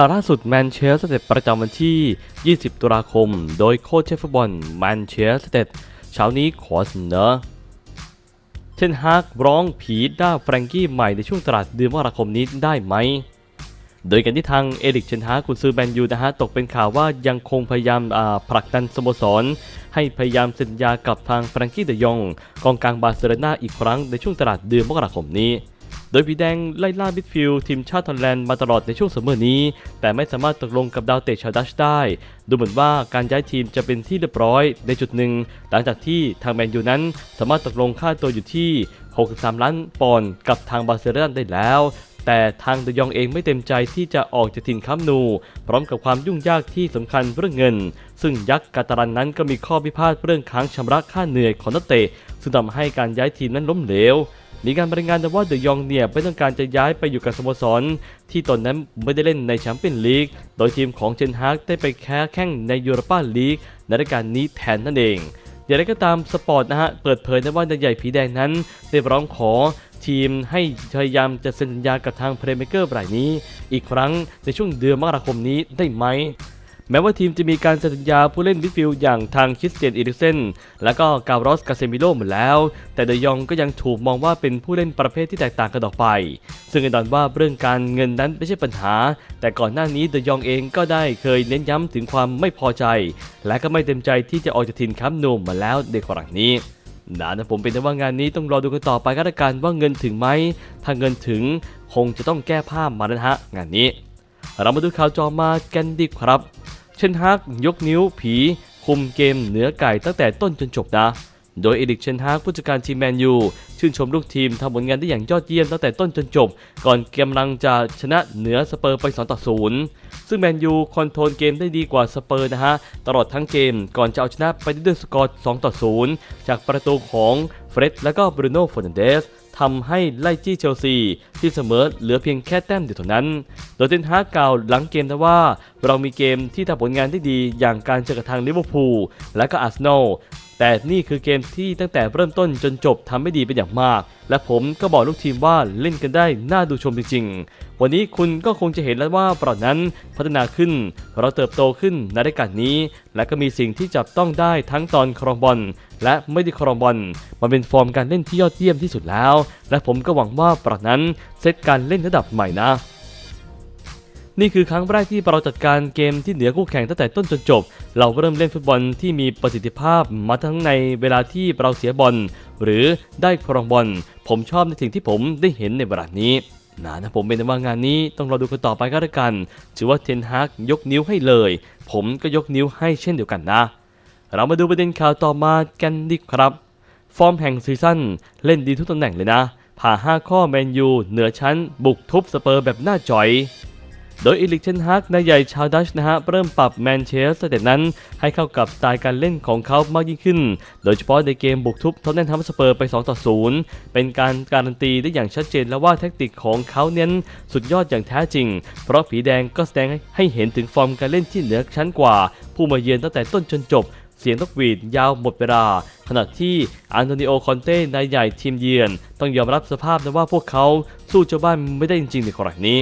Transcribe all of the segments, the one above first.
ข่าวล่าสุดแมนเชสเตอร์ประจำวันที่ 20 ตุลาคม โดยโค้ชเชฟฟุตบอลแมนเชสเตอร์เช้านี้ขอเสนอเทนฮากร้องผีด้าแฟรงกี้ใหม่ในช่วงตลาดเดือนมกราคมนี้ได้ไหม โดยกันที่ทางเอริกเชนฮากกุนซือแมนยูนะฮะตกเป็นข่าวว่ายังคงพยายามอ่าผลักดันสโมสร ให้พยายามสัญญากับทางแฟรงกี้เดยองกองกลางบาร์เซโลนาอีกครั้งในช่วงตลาดเดือนมกราคมนี้ โดยผีแดงไล่ล่ามิดฟิลด์ทีมชาติฮอลแลนด์มาตลอดในช่วงซัมเมอร์นี้ แต่ไม่สามารถตกลงกับดาวเตะชาวดัชได้ ดูเหมือนว่าการย้ายทีมจะเป็นที่เรียบร้อยในจุดหนึ่ง หลังจากที่ทางแมนยูนั้นสามารถตกลงค่าตัวอยู่ที่ 63 ล้านปอนด์กับทางบาร์เซโลนาได้แล้วแต่ทางเดยองเองไม่เต็มใจที่จะออกจากถิ่นคัมนู พร้อมกับความยุ่งยากที่สำคัญเรื่องเงิน ซึ่งยักษ์กาตารันนั้นก็มีข้อพิพาทเรื่องค้างชำระค่าเหนื่อยของนักเตะซึ่งทำให้การย้ายทีมนั้นล้มเหลว มีการรายงานว่าเดยองเนี่ยไม่ต้องการจะย้ายไปอยู่กับสโมสร ที่ตนนั้นไม่ได้เล่นในแชมเปี้ยนลีก โดยทีมของเจนฮากได้ไปแค่แข่งในยูโรปาลีกในรายการนี้แทนนั่นเองอย่างไรก็ตามสปอร์ตนะฮะเปิดเผยนะว่านายใหญ่ผีแดงนั้นได้ร้องขอทีมให้พยายามจะเซ็นสัญญากับทางเพลย์เมเกอร์รายนี้ อีกครั้งในช่วงเดือนมกราคมนี้ได้ไหม แม้ว่าทีมจะมีการเซ็นสัญญาผู้เล่นมิดฟิลด์อย่างทางคริสเตียนอีริกเซนและก็กาโรสกาเซมิโลหมดแล้ว แต่เดยองก็ยังถูกมองว่าเป็นผู้เล่นประเภทที่แตกต่างกันออกไป ซึ่งแน่นอนว่าเรื่องการเงินนั้นไม่ใช่ปัญหา แต่ก่อนหน้านี้เดยองเองก็ได้เคยเน้นย้ำถึงความไม่พอใจ และก็ไม่เต็มใจที่จะออกจากถิ่นคัมนูมมาแล้วในครั้งนี้นะนะผมเป็นแต่ว่างานนี้ต้องรอดูกันต่อไปก็แล้วกันว่าเงินถึงไหมถ้าเงินถึงคงจะต้องแก้ผ้ามาแล้วนะฮะงานนี้ เรามาดูข่าวจอมากันดีครับ เชนฮักยกนิ้วผี คุมเกมเหนือไก่ตั้งแต่ต้นจนจบนะ โดยเอริกเชนฮากผู้จัดการทีมแมนยูชื่นชมลูกทีมทำผลงานได้อย่างยอดเยี่ยมตั้งแต่ต้นจนจบ ก่อนเกำลังจะชนะเหนือสเปอร์ไป2ต่อ0ซึ่งแมนยูคอนโทรลเกมได้ดีกว่าสเปอร์นะฮะ ตลอดทั้งเกมก่อนจะเอาชนะไปด้วยสกอร์2ต่อ0จากประตูของเฟร็ดและก็บรูโน่ฟอร์นันเดส ทำให้ไล่จี้เชลซี ที่เสมอเหลือเพียงแค่แต้มเดียวเท่านั้น โดยเทนฮากกล่าวหลังเกมนะว่า เรามีเกมที่ทำผลงานได้ดีอย่างการเจอกับทางลิเวอร์พูลและก็อาร์เซนอล แต่นี่คือเกมที่ตั้งแต่เริ่มต้นจนจบทำไม่ดีเป็นอย่างมาก และผมก็บอกลูกทีมว่าเล่นกันได้น่าดูชมจริงๆ วันนี้คุณก็คงจะเห็นแล้วว่าเรานั้นพัฒนาขึ้น เราเติบโตขึ้นในรายการนี้ และก็มีสิ่งที่จับต้องได้ทั้งตอนครองบอลและไม่ได้ครองบอลมันเป็นฟอร์มการเล่นที่ยอดเยี่ยมที่สุดแล้ว และผมก็หวังว่าปรานั้นเซตการเล่นระดับใหม่นะ นี่คือครั้งแรกที่เราจัดการเกมที่เหนือคู่แข่งตั้งแต่ต้นจนจบ เราเริ่มเล่นฟุตบอลที่มีประสิทธิภาพมาทั้งในเวลาที่เราเสียบอลหรือได้ครองบอลผมชอบในสิ่งที่ผมได้เห็นในเวลานี้นะนะผมเป็นว่างานนี้ต้องรอดูกันต่อไปก็แล้วกันถือว่าเทนฮากยกนิ้วให้เลย ผมก็ยกนิ้วให้เช่นเดียวกันนะ เรามาดูประเด็นข่าวต่อมากันดีครับ ฟอร์มแห่งซีซั่นเล่นดีทุกตำแหน่งเลยนะ ผ่า 5 ข้อแมนยูเหนือชั้น บุกทุบสเปอร์แบบหน้าจ่อย โดยอีลิกเชนฮากนายใหญ่ชาวดัชนะฮะเริ่มปรับแมนเชสเตอร์นั้น ให้เข้ากับสไตล์การเล่นของเขามากยิ่งขึ้น โดยเฉพาะในเกมบุกทุบท็อตแนมทัมสเปอร์ไป 2 ต่อ 0 เป็นการการันตีได้อย่างชัดเจนแล้วว่าแท็กติกของเขาเน้นสุดยอดอย่างแท้จริง เพราะผีแดงก็แสดงให้เห็นถึงฟอร์มการเล่นที่เหนือชั้นกว่า ผู้มาเยือนตั้งแต่ต้นจนจบเสียงนกหวีดยาวหมดเวลา ขณะที่อันโตนิโอคอนเต้นายใหญ่ทีมเยือน ต้องยอมรับสภาพนะว่าพวกเขาสู้เจ้าบ้านไม่ได้จริงๆในครั้งนี้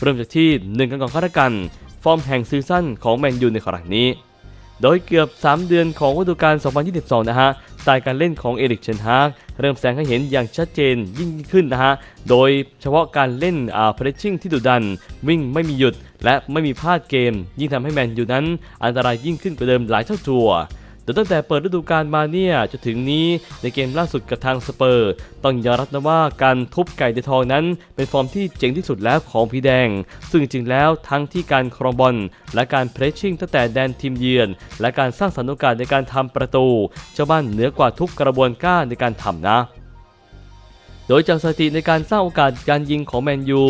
เริ่มจากที่หนึ่งกันก่อนข้าราชกันฟอร์มแห่งซีซั่นของแมนยูในครั้งนี้ โดยเกือบ 3 เดือนของฤดูกาล 2022 นะฮะสไตล์การเล่นของเอริกเชนฮากเริ่มแสดงให้เห็นอย่างชัดเจนยิ่งขึ้นนะฮะ โดยเฉพาะการเล่นอ่าเพรสชิ่งที่ดุดัน วิ่งไม่มีหยุดและไม่มีพลาดเกม ยิ่งทำให้แมนยูนั้น อันตรายยิ่งขึ้นกว่าเดิมหลายเท่าตัว แต่ตั้งแต่เปิดฤดูกาลมาเนี่ยจนถึงนี้ในเกมล่าสุดกับทางสเปอร์ ต้องยอมรับนะว่าการทุบไก่ในทองนั้น เป็นฟอร์มที่เจ๋งที่สุดแล้วของพีแดง ซึ่งจริงแล้วทั้งที่การครองบอลและการเพรสชิ่งตั้งแต่แดนทีมเยือน และการสร้างสรรค์โอกาสในการทำประตูเจ้าบ้านเหนือกว่าทุกกระบวนการในการทำนะ โดยจากสถิติในการสร้างโอกาสการยิงของแมนยู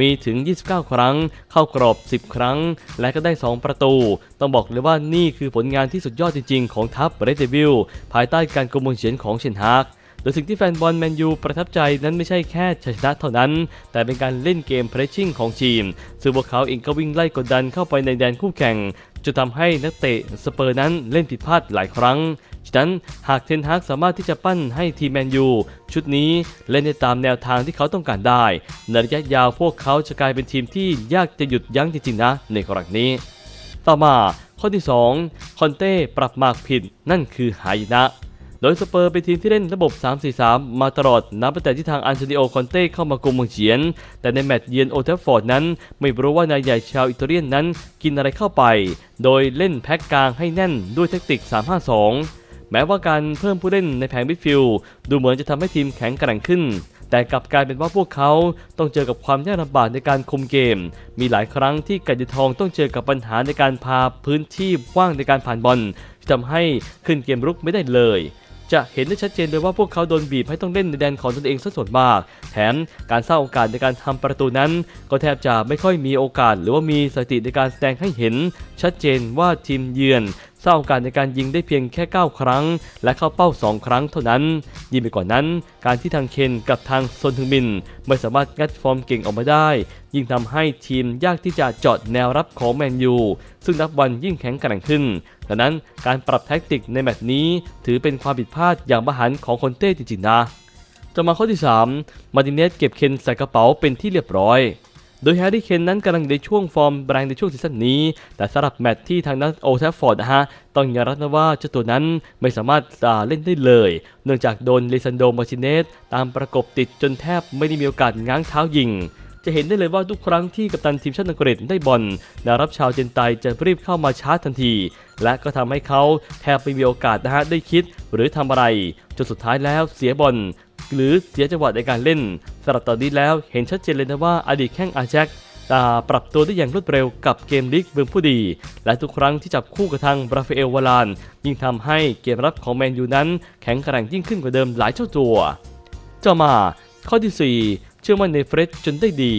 มีถึง 29 ครั้ง เข้ากรอบ 10 ครั้ง และก็ได้ 2 ประตู ต้องบอกเลยว่านี่คือผลงานที่สุดยอดจริงๆ ของทัพเรดเดวิลภายใต้การกุมงเฉียนของเชนฮากโดยสิ่งที่แฟนบอลแมนยูประทับใจนั้นไม่ใช่แค่ชัยชนะเท่านั้น แต่เป็นการเล่นเกมเพรสชิ่งของทีม ซึ่งพวกเขาเองก็วิ่งไล่กดดันเข้าไปในแดนคู่แข่ง จนทำให้นักเตะสเปอร์นั้นเล่นผิดพลาดหลายครั้ง ฉะนั้นหากเทนฮากสามารถที่จะปั้นให้ทีมแมนยูชุดนี้เล่นได้ตามแนวทางที่เขาต้องการได้ ในระยะยาวพวกเขาจะกลายเป็นทีมที่ยากจะหยุดยั้งจริงๆนะในครั้งนี้ ต่อมาข้อที่ 2 คอนเต้ปรับหมากผิดนั่นคือหายนะ โดยสเปอร์เป็นทีมที่เล่นระบบ 3-4-3 มาตลอดนับตั้งแต่ที่ทางอันโทนิโอคอนเต้เข้ามากุมเมืองเฉียน แต่ในแมตช์เยือนโอเทฟฟอร์ดนั้น ไม่รู้ว่านายใหญ่ชาวอิตาเลียนนั้นกินอะไรเข้าไป โดยเล่นแพ็กกลางให้แน่นด้วยแทคติก3-5-2 แม้ว่าการเพิ่มผู้เล่นในแผงมิดฟิลด์ดูเหมือนจะทำให้ทีมแข็งแกร่งขึ้นแต่กลับกลายเป็นว่าพวกเขาต้องเจอกับความยากลำบากในการคุมเกม มีหลายครั้งที่กัดยทองต้องเจอกับปัญหาในการพาพื้นที่ว่างในการผ่านบอลที่ทำให้ขึ้นเกมรุกไม่ได้เลย จะเห็นได้ชัดเจนเลยว่าพวกเขาโดนบีบให้ต้องเล่นในแดนของตนเองซะส่วนมาก แถมการสร้างโอกาสในการทำประตูนั้น ก็แทบจะไม่ค่อยมีโอกาส หรือว่ามีสถิติในการแสดงให้เห็นชัดเจนว่าทีมเยือน สร้างโอกาสในการยิงได้เพียงแค่ 9 ครั้ง และเข้าเป้า 2 ครั้งเท่านั้น ยิ่งไปกว่านั้น การที่ทางเคนกับทางซนทึงมิน ไม่สามารถงัดฟอร์มเก่งออกมาได้ ยิ่งทำให้ทีมยากที่จะเจาะแนวรับของแมนยู ซึ่งนับวันยิ่งแข็งแกร่งขึ้นดังนั้นการปรับแท็กติกในแมตช์นี้ ถือเป็นความผิดพลาดอย่างมหันของคนเต้จริงๆนะต่อมาข้อที่ 3 มาร์ติเนสเก็บเคนใส่กระเป๋าเป็นที่เรียบร้อย โดยแฮร์รี่เคนนั้นกำลังในช่วงฟอร์มแรงในช่วงซีซั่นนี้ แต่สำหรับแมตช์ที่ทางด้านโอแทฟฟอร์ดนะฮะต้องยอมรับนะว่าเจ้าตัวนั้นไม่สามารถเล่นได้เลย เนื่องจากโดนเลซันโดมาร์ติเนสตามประกบติดจนแทบไม่ได้มีโอกาสง้างเท้ายิงจะเห็นได้เลยว่าทุกครั้งที่กัปตันทีมชาติอังกฤษได้บอลแนวรับชาวเจนไตจะรีบเข้ามาชาร์จทันที และก็ทำให้เขาแทบไม่มีโอกาสนะฮะได้คิดหรือทำอะไร จนสุดท้ายแล้วเสียบอล หรือเสียจังหวะในการเล่นสำหรับตอนนี้แล้วเห็นชัดเจนเลยนะว่าอดีตแข้งอาแจ็คตาปรับตัวได้อย่างรวดเร็วกับเกมลิกเมืองผู้ดี และทุกครั้งที่จับคู่กับทางบราฟาเอลวาลาน ยิ่งทำให้เกมรับของแมนยูนั้น แข็งแกร่งยิ่งขึ้นกว่าเดิมหลายเท่าตัวต่อมาข้อที่ 4 เชื่อมั่นในเฟรดจนได้ดี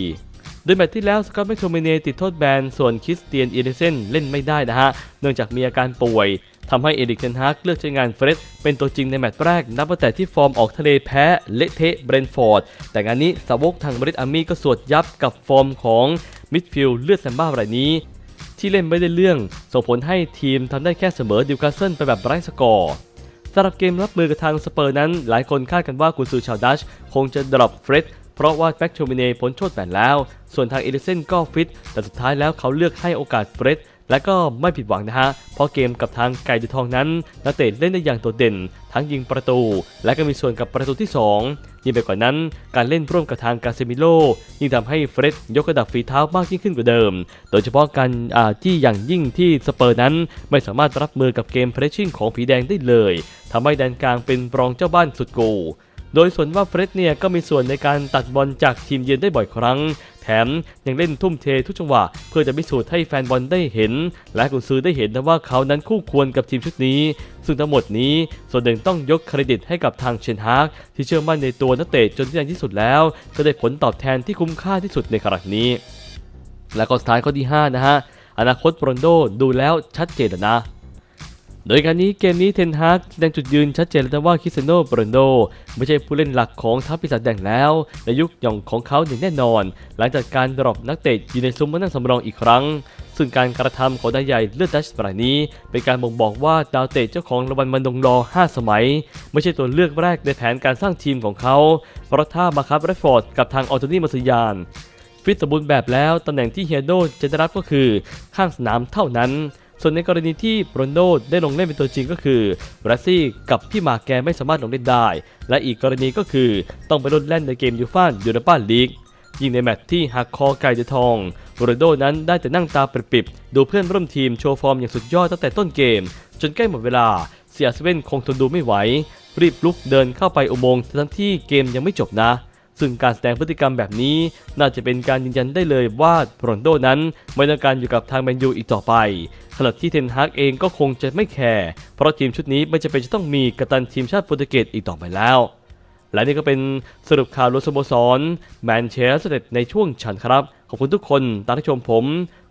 โดยแมตช์ที่แล้วสกอตแมคโทมิเนติดโทษแบน ส่วนคริสเตียนอีเดเซนเล่นไม่ได้นะฮะ เนื่องจากมีอาการป่วย ทำให้เอริกเทนฮากเลือกใช้งานเฟรดเป็นตัวจริงในแมตช์แรก นับตั้งแต่ที่ฟอร์มออกทะเลแพ้เละเทะเบรนฟอร์ด แต่งานนี้สาวกทางบริตอาร์มี่ก็สวดยับกับฟอร์มของมิดฟิลด์เลือดแซมบ้ารายนี้ ที่เล่นไม่ได้เรื่อง ส่งผลให้ทีมทำได้แค่เสมอดิวคาสเซิลไปแบบไร้สกอร์สำหรับเกมรับมือกับทางสเปอร์นั้น หลายคนคาดกันว่ากุนซือชาวดัชคงจะดรอปเฟรดเพราะว่าแบ็กโชมิเน่พ้นโทษแบนแล้ว ส่วนทางเอลิเซนก็ฟิต แต่สุดท้ายแล้วเขาเลือกให้โอกาสเฟรด และก็ไม่ผิดหวังนะฮะ เพราะเกมกับทางไก่ดูทองนั้น นักเตะเล่นได้อย่างโดดเด่น ทั้งยิงประตู และก็มีส่วนกับประตูที่ 2 ยิ่งไปกว่านั้น การเล่นร่วมกับทางกาเซมิโลยิ่งทำให้เฟร็ดยกระดับฝีเท้ามากยิ่งขึ้นกว่าเดิม โดยเฉพาะการที่อย่างยิ่งที่สเปอร์นั้นไม่สามารถรับมือกับเกมเพรสชิ่งของผีแดงได้เลยทำให้แดนกลางเป็นรองเจ้าบ้านสุดโก โดยส่วนว่าเฟรดเนี่ยก็มีส่วนในการตัดบอลจากทีมเยือนได้บ่อยครั้ง แถมยังเล่นทุ่มเททุกจังหวะ เพื่อจะพิสูจน์ให้แฟนบอลได้เห็น และกุนซือได้เห็นนะว่าเขานั้นคู่ควรกับทีมชุดนี้ ซึ่งทั้งหมดนี้ส่วนหนึ่งต้องยกเครดิตให้กับทางเชนฮากที่เชื่อมั่นในตัวนักเตะจนที่ที่สุดแล้ว ก็ได้ผลตอบแทนที่คุ้มค่าที่สุดในครั้งนี้ และก็สุดท้ายข้อที่5นะฮะอนาคตโรนโดดูแล้วชัดเจนนะ โดยการนี้เกมนี้เทนฮากแสดงจุดยืนชัดเจนแล้วว่าคิสเตียโนโปรนโด ไม่ใช่ผู้เล่นหลักของทัพปีศาจแดงแล้ว ในยุคหย่องของเขาอย่างแน่นอน หลังจากการดรอปนักเตะอยู่ในซุ้มมานั่งสำรองอีกครั้ง ซึ่งการกระทำของนายใหญ่เลือดดัชรายนี้ เป็นการบ่งบอกว่าดาวเตะเจ้าของรางวัลมันดงรอ 5 สมัย ไม่ใช่ตัวเลือกแรกในแผนการสร้างทีมของเขา เพราะถ้ามาคับเรดฟอร์ดกับทางออโตนี่มาสยานฟิตสมบูรณ์แบบแล้วตำแหน่งที่เฮียโดจะได้รับก็คือข้างสนามเท่านั้น ส่วนในกรณีที่โรนโดได้ลงเล่นเป็นตัวจริงก็คือบราซี่กับพี่มาแกไม่สามารถลงเล่นได้ และอีกกรณีก็คือต้องไปลดเล่นในเกมยูฟ่ายูโรปาลีกยิ่งในแมตช์ที่หักคอไก่เดทองโรนโดนั้นได้แต่นั่งตาปริบๆดูเพื่อนร่วมทีมโชว์ฟอร์มอย่างสุดยอดตั้งแต่ต้นเกม จนใกล้หมดเวลาเสียสเว่นคงทนดูไม่ไหวรีบลุกเดินเข้าไปอุโมงค์ทั้งที่เกมยังไม่จบนะ ซึ่งการแสดงพฤติกรรมแบบนี้ น่าจะเป็นการยืนยันได้เลยว่าโรนโดนั้นไม่ต้องการอยู่กับทางแมนยูอีกต่อไปขณะที่เทนฮากเองก็คงจะไม่แคร์เพราะทีมชุดนี้ไม่จะเป็นจะต้องมีกัปตันทีมชาติโปรตุเกสอีกต่อไปแล้ว และนี่ก็เป็นสรุปข่าวรถสโมสรแมนเชสเตอร์ในช่วงฉันครับ ขอบคุณทุกคนตามที่ชมผม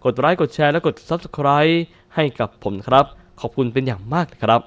กดไลค์กดแชร์และกด Subscribe ให้กับผมครับ ขอบคุณเป็นอย่างมากนะครับ